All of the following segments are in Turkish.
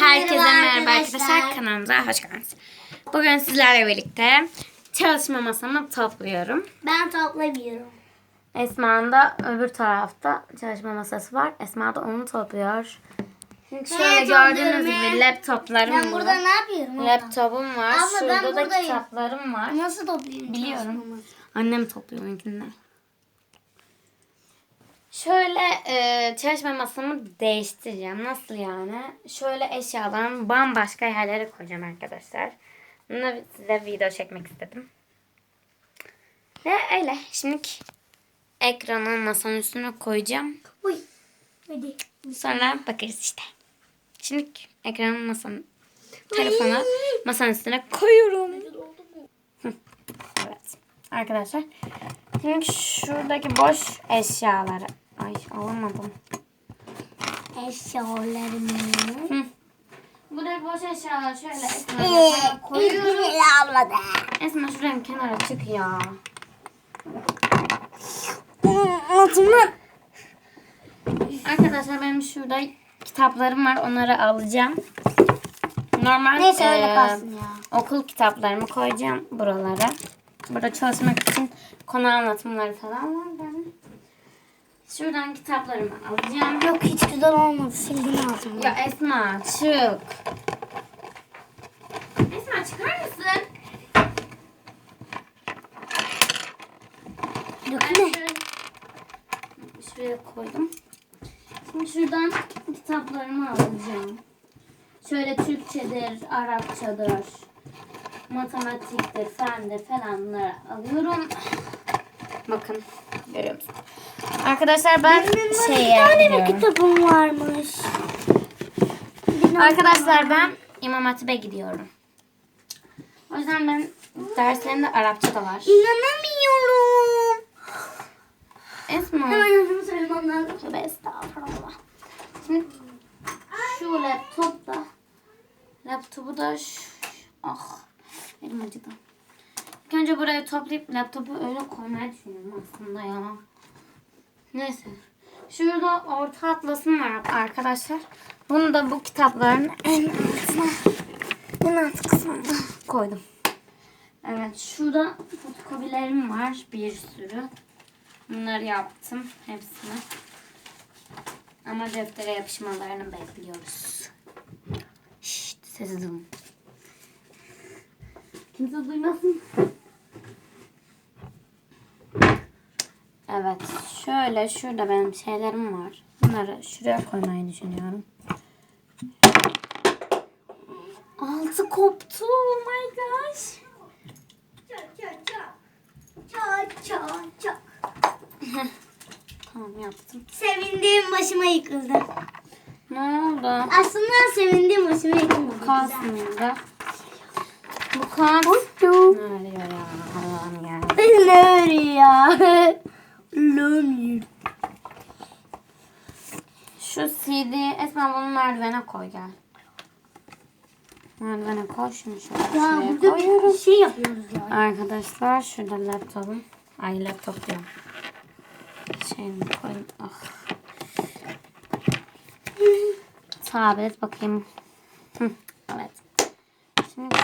Herkese merhaba arkadaşlar. Kanalımıza hoş geldiniz. Bugün sizlerle birlikte çalışma masamı topluyorum. Ben toplamıyorum. Esma'nın da öbür tarafta çalışma masası var. Esma da onu topluyor. Şimdi şöyle gördüğünüz topluyorum gibi laptoplarım Ben burada var. ne yapıyorum? Laptopum var. Abla, ben Şurada da buradayım. kitaplarım var. Nasıl toplayayım? Biliyorum. Annem topluyor onunkinden. Şöyle e, çalışma masamı değiştireceğim. Nasıl yani? Şöyle eşyalarımı bambaşka yerlere koyacağım arkadaşlar. Bunu size video çekmek istedim. Ve öyle. Şimdi ekranı masanın üstüne koyacağım. Uy. Hadi. Sonra bakarız işte. Şimdi ekranı masanın telefonu masanın üstüne koyuyorum. Evet. Arkadaşlar. Şimdi şuradaki boş eşyaları. Ay alamadım. Eşyalarımı. Hı. Buradaki boş eşyaları şöyle Esma'ya koyuyorum. abla da. Esma şuradan kenara çık ya. Altımdan. Arkadaşlar benim şurada kitaplarım var. Onları alacağım. Normal Neyse öyle kalsın ya. okul kitaplarımı koyacağım buralara. Burada çalışmak için konu anlatımları falan var benim. Şuradan kitaplarımı alacağım. Yok hiç güzel olmadı. Sildin ağzımı. Ya Esma çık. Esma çıkar mısın? Ben Dökme. şöyle- Şuraya koydum. Şimdi şuradan kitaplarımı alacağım. Şöyle Türkçedir, Arapçadır, matematiktir, fendir falan bunları alıyorum. Bakın görüyor musunuz? Arkadaşlar ben şeye Bir tane gidiyorum. mi kitabım varmış? Arkadaşlar ben İmam Hatip'e gidiyorum. O yüzden ben derslerimde Arapça da var. İnanamıyorum. Esma. Hemen yazımı söylemem lazım. Tövbe estağfurullah. Şimdi şu laptop da laptopu da şu, ah elim acıdı. İlk önce buraya toplayıp laptopu öyle koymayı düşünüyorum aslında ya. Neyse. Şurada orta atlasım var arkadaşlar. Bunu da bu kitapların en altına en alt kısmına koydum. Evet şurada fotokopilerim var bir sürü. Bunları yaptım hepsini. Ama deftere yapışmalarını bekliyoruz. Şşt sessiz olun. Kimse duymasın. Evet şöyle şurada benim şeylerim var. Bunları şuraya koymayı düşünüyorum. Altı koptu. Oh my gosh. Tamam yaptım. Sevindiğim başıma yıkıldı. Ne oldu? Aslında sevindiğim başıma yıkılmadı. Kalsın da. Bu kas. Ne oluyor ya? Allah'ım ya. Ne ya? Şu CD Esma bunu merdivene koy gel. Merdivene koy şunu şöyle Ya burada bir şey yapıyoruz ya. Arkadaşlar şurada laptopum. Ay laptop diyorum. Şeyini koyayım. Ah. Sabit bakayım. Hı, evet. Şimdi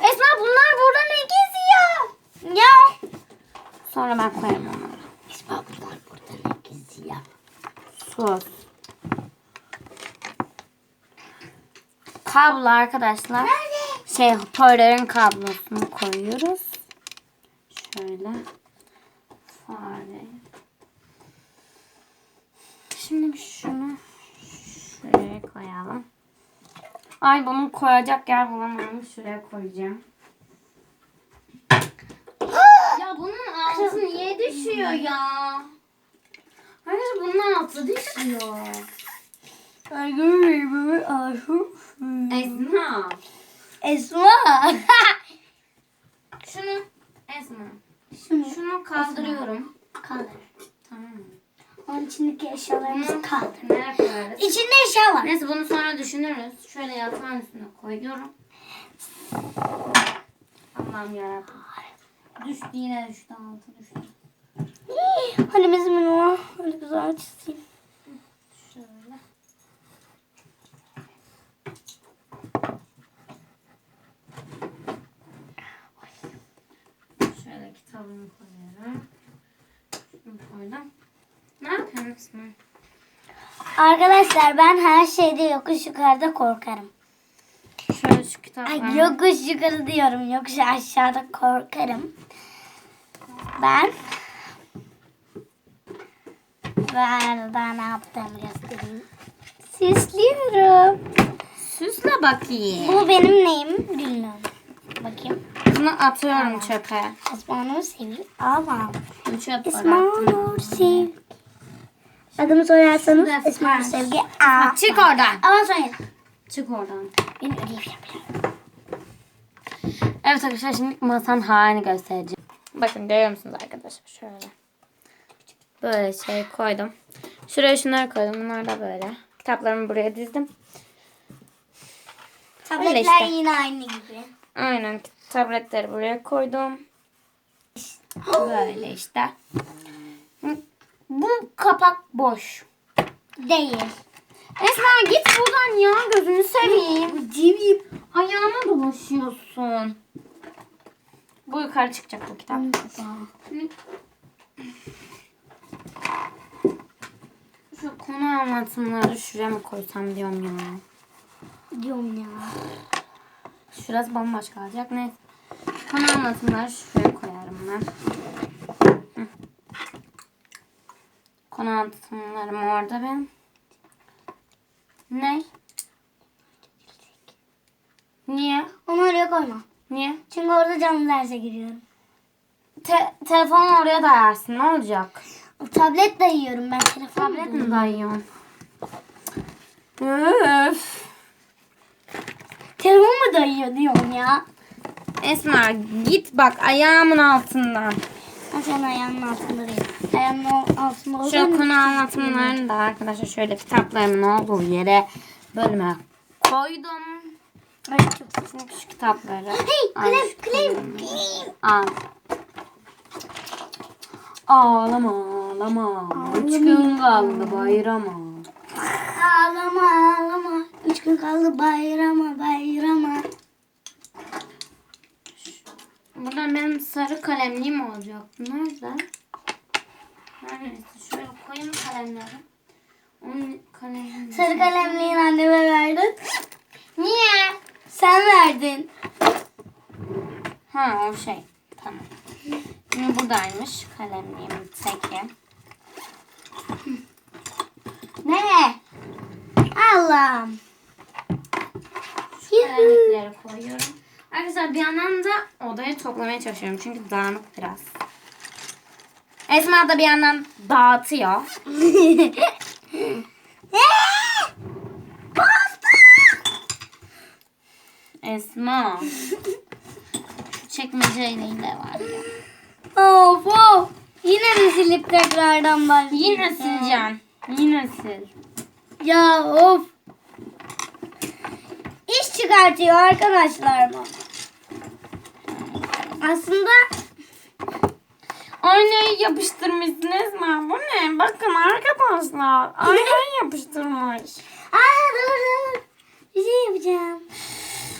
Esma bunlar burada ne geziyor? Ya. Sonra ben koyarım onları. İsmail bunlar burada ne geziyor? Sus. Kablo arkadaşlar. Şey hoparlörün kablosunu koyuyoruz. Şöyle. Fare. Şimdi şunu şuraya koyalım. Ay bunun koyacak yer bulamadım. Şuraya koyacağım. ya bunun altı niye düşüyor ya? Arkadaşlar bunun altı düşüyor. Esma. Esma. Şunu Esma. Şunu Şunu kaldırıyorum. kaldır. Onun içindeki eşyalarımızı kaldırmaya koyarız. İçinde eşya var. Neyse bunu sonra düşünürüz. Şöyle yatağın üstüne koyuyorum. Allah'ım yarabbim. Düştü yine düştü altı düştü. Hani bizim onu öyle güzel çizeyim. Şöyle. Şöyle kitabımı koyuyorum. Arkadaşlar ben her şeyde yokuş yukarıda korkarım. Şöyle şu kitaplarımı. Ay yokuş yukarı diyorum. Yokuş aşağıda korkarım. Ben ben daha ne yaptığımı göstereyim. Süslüyorum. Süsle bakayım. Bu benim neyim bilmiyorum. Bakayım. Bunu atıyorum çöpe. Osmanur Sevgi. Ama. Bunu çöpe Osmanur bıraktım. Sevgi. Adımı sorarsanız Defter. Osmanur Sevgi. Aa. Çık oradan. Ama söyleyin. Çık oradan. Ben ödev yapıyorum. Evet arkadaşlar şimdi masanın halini göstereceğim. Bakın görüyor musunuz arkadaşlar? Şöyle. Böyle şey koydum. Şuraya şunları koydum. Bunlar da böyle. Kitaplarımı buraya dizdim. Tabletler işte. yine aynı gibi. Aynen tabletleri buraya koydum. Böyle işte. Bu kapak boş. Değil. Esma git buradan ya gözünü seveyim. Civim. Ayağıma dolaşıyorsun. Bu yukarı çıkacak bu kitap. Şu konu anlatımları şuraya mı koysam diyorum ya. Diyorum ya. Şurası bambaşka kalacak. Neyse. Konu anlatımları şuraya koyarım ben. Hı. Konu anlatımlarım orada benim. Ne? Niye? Onu oraya koyma. Niye? Çünkü orada canlı derse giriyorum. Te- telefonu oraya dayarsın. Ne olacak? Tablet de yiyorum ben telefon. Tablet mi dayıyorsun? Öf. Telefon mu dayıyor diyorum ya. Esma git bak ayağımın altından. Ben senin ayağının altında değil. Ayağının altında olduğunu Şu konu anlatımlarını da arkadaşlar şöyle kitaplarımın olduğu yere bölüme koydum. Ay çok Şimdi şu kitapları. Hey al, kalem kalem. kalemi Al. Ağlama ağlama. Üç gün kaldı bayrama. Ağlama ağlama. Üç gün kaldı bayrama. Sarı kalemliğim olacak. Nerede? Neyse şöyle koyayım kalemleri. Onun kalemini. Sarı kalemliğini anneme verdin. Niye? Sen verdin. Ha o şey. Tamam. Şimdi buradaymış kalemliğimin teki. Ne? Allah'ım. Kalemlikleri koyuyorum. Arkadaşlar bir yandan da odayı toplamaya çalışıyorum. Çünkü dağınık biraz. Esma da bir yandan dağıtıyor. Esma. Çekmeceyle de var ya. of of. Yine mi silip tekrardan başlayacağım? Yine sileceğim. Yine sil. Ya of. İş çıkartıyor arkadaşlar bu. Aslında Aynayı yapıştırmışsın Esma. Bu ne? Bakın arkadaşlar. Aynayı yapıştırmış. Aa dur dur. Bir şey yapacağım.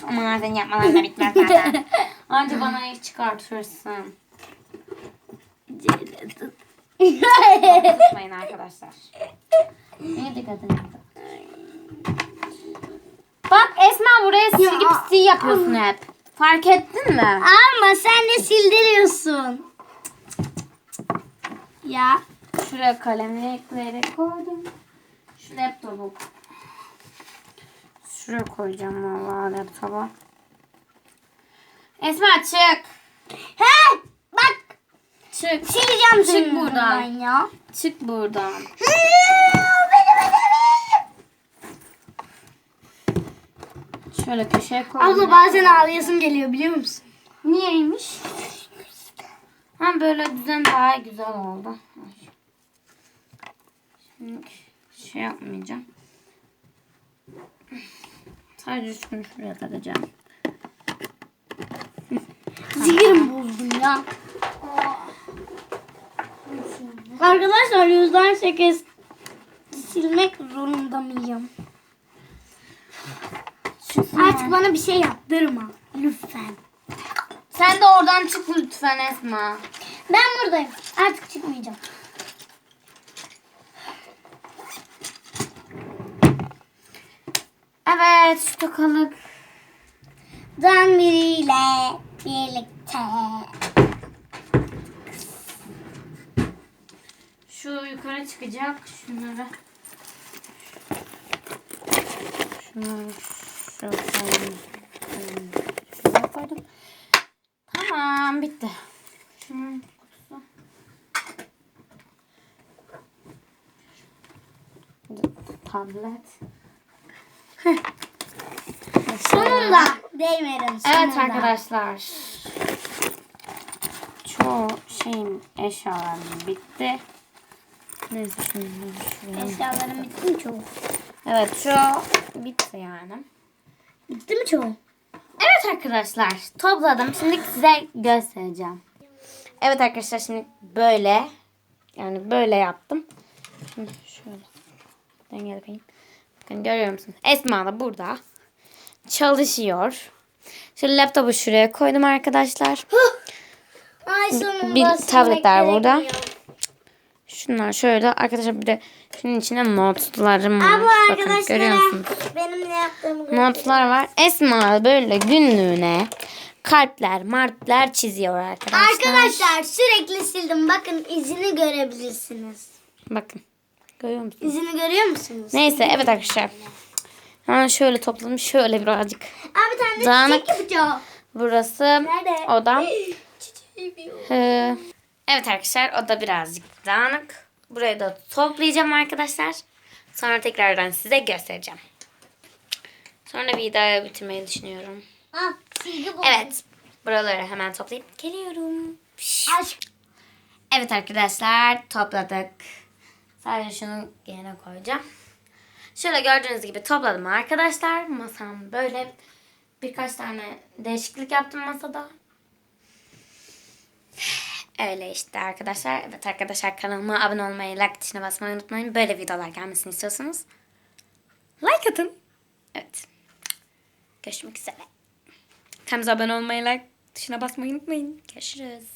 Aman sen yapmadan da bitmez zaten. Anca bana iş çıkartırsın. Unutmayın arkadaşlar. Neye dikkat edin? Bak Esma buraya sil Ya. gibi sil yapıyorsun hep. Fark ettin mi? Ama sen de sildiriyorsun. Ya. Şuraya kalemlikleri koydum. Şu laptopu. Şuraya koyacağım vallahi laptopu. Esma çık. He bak Çık. sileceğim Çık seni buradan. ya. Çık buradan. Şöyle köşeye koydum. Abla bazen ağlayasın geliyor biliyor musun? Niyeymiş? Ha böyle düzen daha güzel oldu. Şimdi şey yapmayacağım. Sadece şunu şuraya takacağım. Zihirim bozdum ya. Arkadaşlar yüzden sekiz silmek zorunda mıyım? Artık bana bir şey yaptırma. Lütfen. Sen de oradan çık lütfen Esma. Ben buradayım. Artık çıkmayacağım. Evet şu tokalık. Dan biriyle birlikte. Şu yukarı çıkacak. Şunları. Şunları koydum. Şuraya koydum. Tamam bitti. Şunun kutusu. Tablet. Sonunda değmedim. Evet sonunda. arkadaşlar. Çoğu şeyin eşyalarım bitti. Neyse şunları şuraya. Eşyalarım bitti mi çoğu? Evet çoğu bitti yani. Bitti mi çoğu? Evet arkadaşlar topladım. Şimdi size göstereceğim. Evet arkadaşlar şimdi böyle yani böyle yaptım. Şimdi şöyle dengele yapayım. Bakın görüyor musunuz? Esma da burada çalışıyor. Şimdi laptopu şuraya koydum arkadaşlar. Ay bir tabletler burada. gerekiyor. Şunlar şöyle arkadaşlar bir de şunun içine notlarım var. Bu Bakın görüyor musunuz? benim ne yaptığımı. Notlar var. Esma böyle günlüğüne kalpler, martlar çiziyor arkadaşlar. Arkadaşlar sürekli sildim. Bakın izini görebilirsiniz. Bakın. Görüyor musunuz? İzini görüyor musunuz? Neyse evet arkadaşlar. Hemen şöyle topladım. Şöyle birazcık. Aa bir tane de Dağınık. çiçek yapacağım. Burası Nerede? odam. Çiçeği bir Ee, evet arkadaşlar o da birazcık dağınık. Burayı da toplayacağım arkadaşlar. Sonra tekrardan size göstereceğim. Sonra videoyu bitirmeyi düşünüyorum. Evet. Buraları hemen toplayıp geliyorum. Aşk. Evet arkadaşlar topladık. Sadece şunu yerine koyacağım. Şöyle gördüğünüz gibi topladım arkadaşlar. Masam böyle birkaç tane değişiklik yaptım masada. Öyle işte arkadaşlar. Evet arkadaşlar kanalıma abone olmayı, like tuşuna basmayı unutmayın. Böyle videolar gelmesini istiyorsanız like atın. Evet. Görüşmek üzere. Kanalımıza abone olmayı, like tuşuna basmayı unutmayın. Görüşürüz.